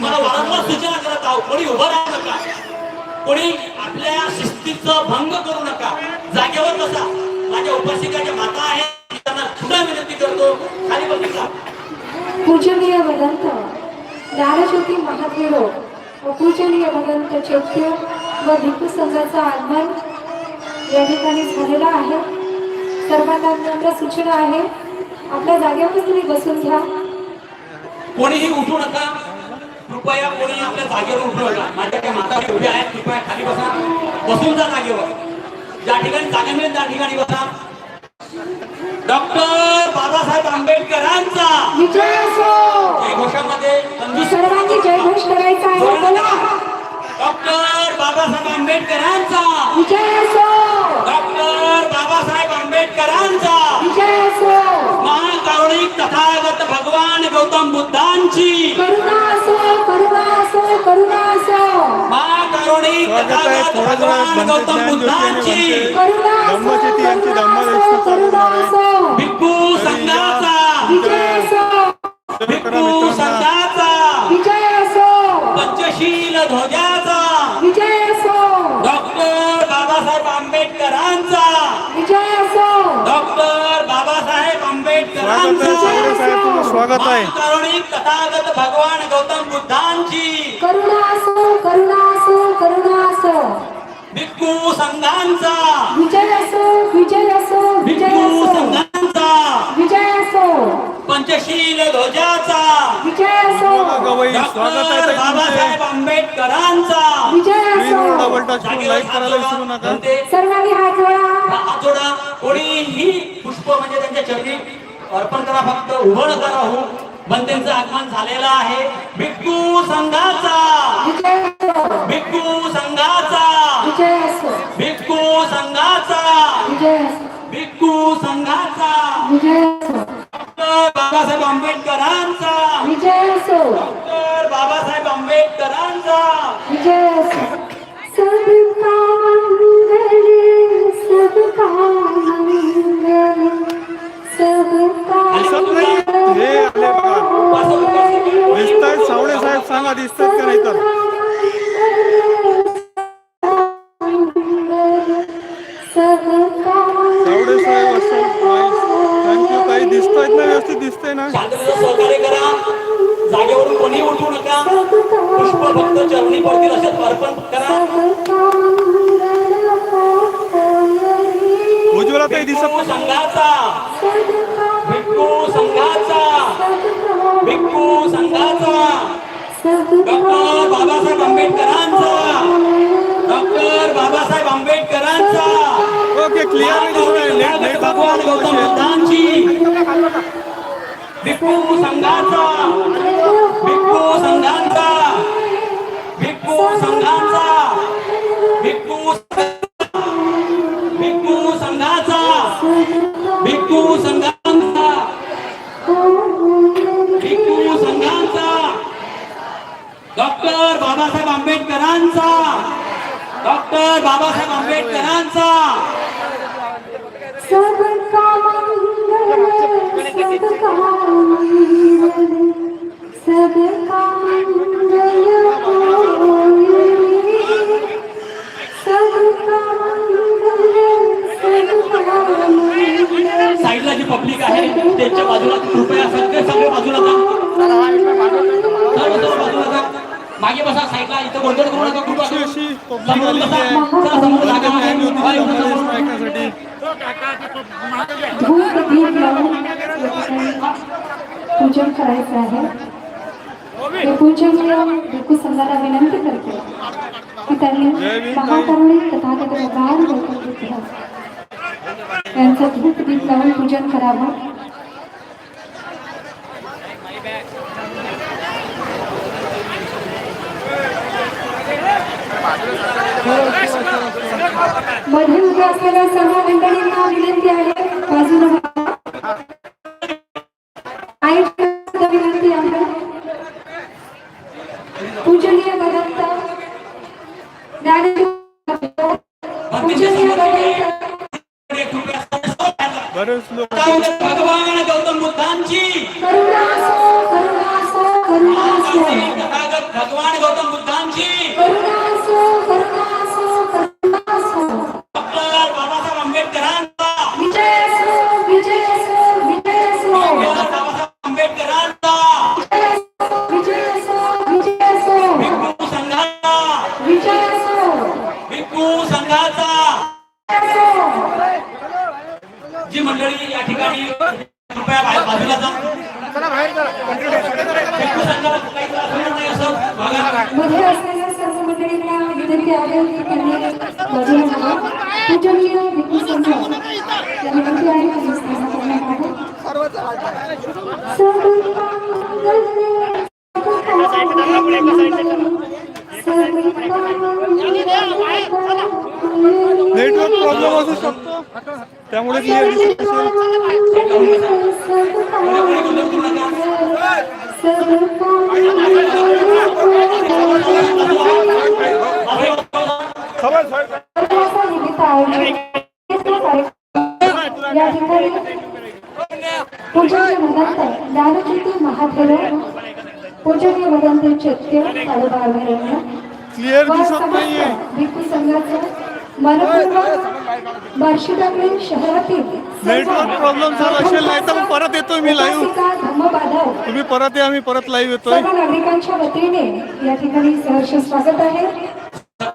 मला वारंवार सूचना करत आहोत कोणी उभं राहू नका. कोणी आपल्या शिस्तीचं भंग करू नका. जागेवर बसा. माझ्या उपासिकाच्या माता आहेत. त्यांना सुद्धा विनंती करतो. खाली बघितला. पूजनीय भगवंत ज्ञानज्योती महादेव व पूजनीय भगवंत चैत्य व भिक्खू संघाचं आगमन या ठिकाणी झालेलं आहे. सर्वांना नम्र सूचना आहे. आपल्या जागेवर तुम्ही बसून घ्या. कोणीही उठू नका. आपल्या जागेवर उठू नका माझ्या काही माता उभ्या आहेत कृपया खाली बसा. बसून जा जागेवर. ज्या ठिकाणी जागा मिळेल त्या ठिकाणी बसा. डॉक्टर बाबासाहेब आंबेडकरांचा. जयघोषामध्ये सर्वांनी जयघोष करायचा आहे. डॉक्टर बाबासाहेब आंबेडकरांचा. विजय असो डॉक्टर बाबासाहेब आंबेडकरांचा. विजय असो महाकारुणिक तथागत भगवान गौतम बुद्धांची. करुणा असो करुणा. तथागत भगवान गौतम बुद्धांची. भिक्खू संघाचा. भिक्खू संघाचा. पंचशील ध्वजाचा. डॉक्टर बाबासाहेब आंबेडकरांचा. स्वागत आहे सावरे साहेब तुमचं स्वागत आहे. महाकारुणिक तथागत भगवान गौतम बुद्धांची. करुणा असो करुणा असो करुणा असो भिक्खू संघांचा. विजय असो विजय असो विजय भिक्खू असो संघांचा. विजय असो पंचशील ध्वजाचा. विजय असो गवई स्वागत आहे डॉक्टर ताई बाबासाहेब तुमचे आंबेडकरांचा विजय स्क्रीनवर असो लाईक करायला विसरू नका. सर्वांनी हात जोडा. हात जोडा. कोणीही पुष्प म्हणजे त्यांच्या चरणी अर्पण करा फक्त उभं नका राहू बंदेचं आगमन झालेलं आहे. भिक्खू संघाचा. भिक्खू संघाचा. भिक्खू संघाचा. भिक्खू संघाचा. विजय असो. डॉक्टर बाबासाहेब आंबेडकरांचा. सांगा दिसतात का नाही तर? ताई ना व्यवस्थित दिसतंय ना? सहकार्य करा. जागेवरून कोणी उठू नका. पुष्प फक्त चरणी पडतील असे अर्पण करा. उज्ज्वला ताई दिसत संघाचा. भिक्खू संघाचा. भिक्खू संघाचा. डॉक्टर बाबासाहेब आंबेडकरांचा. डॉक्टर बाबासाहेब आंबेडकरांचा. ओके क्लिअर भगवान गौतम बुद्धांची भिक्खू संघाचा. आंबेडकरांचा. डॉक्टर बाबासाहेब आंबेडकरांचा. साईडला जी पब्लिक आहे त्यांच्या बाजूला कृपया सगळे सगळे बाजूला जा. बाजूला जा. मागे बसा साईडला. इथं गोंधळ करू नका कृपा बसा. चला, समोर जागा आहे. समोर. धूप दीप लावून पूजन करायचं आहे ते पूजनीय भिक्खू संघाला विनंती करते की त्यांनी महाकरुणिक तथागत बुद्ध. यांचं धूप दीप लावून पूजन करावं. मध्ये उभे असलेल्या सर्व मंडळींना विनंती आहे. बाजूला विनंती आहे. पूजनीय भगवंत पूजनीय भगवान गौतम बुद्धांची करुणा असो करुणा असो करुणा असो. तथागत भगवान गौतम बुद्धांची. करुणा असो करुणा भिक्खू संघाचा. जी मंडळी या ठिकाणी कृपया बाहेर बाजूला जा. भिक्खू संघाला काही त्रास होणार नाही असं बघा. मध्ये असलेल्या सर्व मंडळींना विनंती आहे की त्यांनी बाजूला व्हावं. पूजनीय भिक्खू संघ या विनंती आहे की स्थान करण्यात आहे. नेटवर्क प्रॉब्लेम असू शकतो त्यामुळे क्लिअर दिसत नसेल खबर साहेब या ठिकाणी पूजनीय भगवंत ज्ञानज्योती महादेव पूजनीय भगवंत चैत्य तालुका अभयारण्य क्लिअर दिसत नाहीये. भिक्खू संघाचं मनपूर्वक बार्शीटाकळी शहरातील सर्व नेटवर्क प्रॉब्लेम झाला. असेल नाही तर परत येतोय मी लाईव्ह तुम्ही परत या आम्ही परत लाईव्ह येतोय. सर्व नागरिकांच्या वतीने या ठिकाणी सहर्ष स्वागत आहे.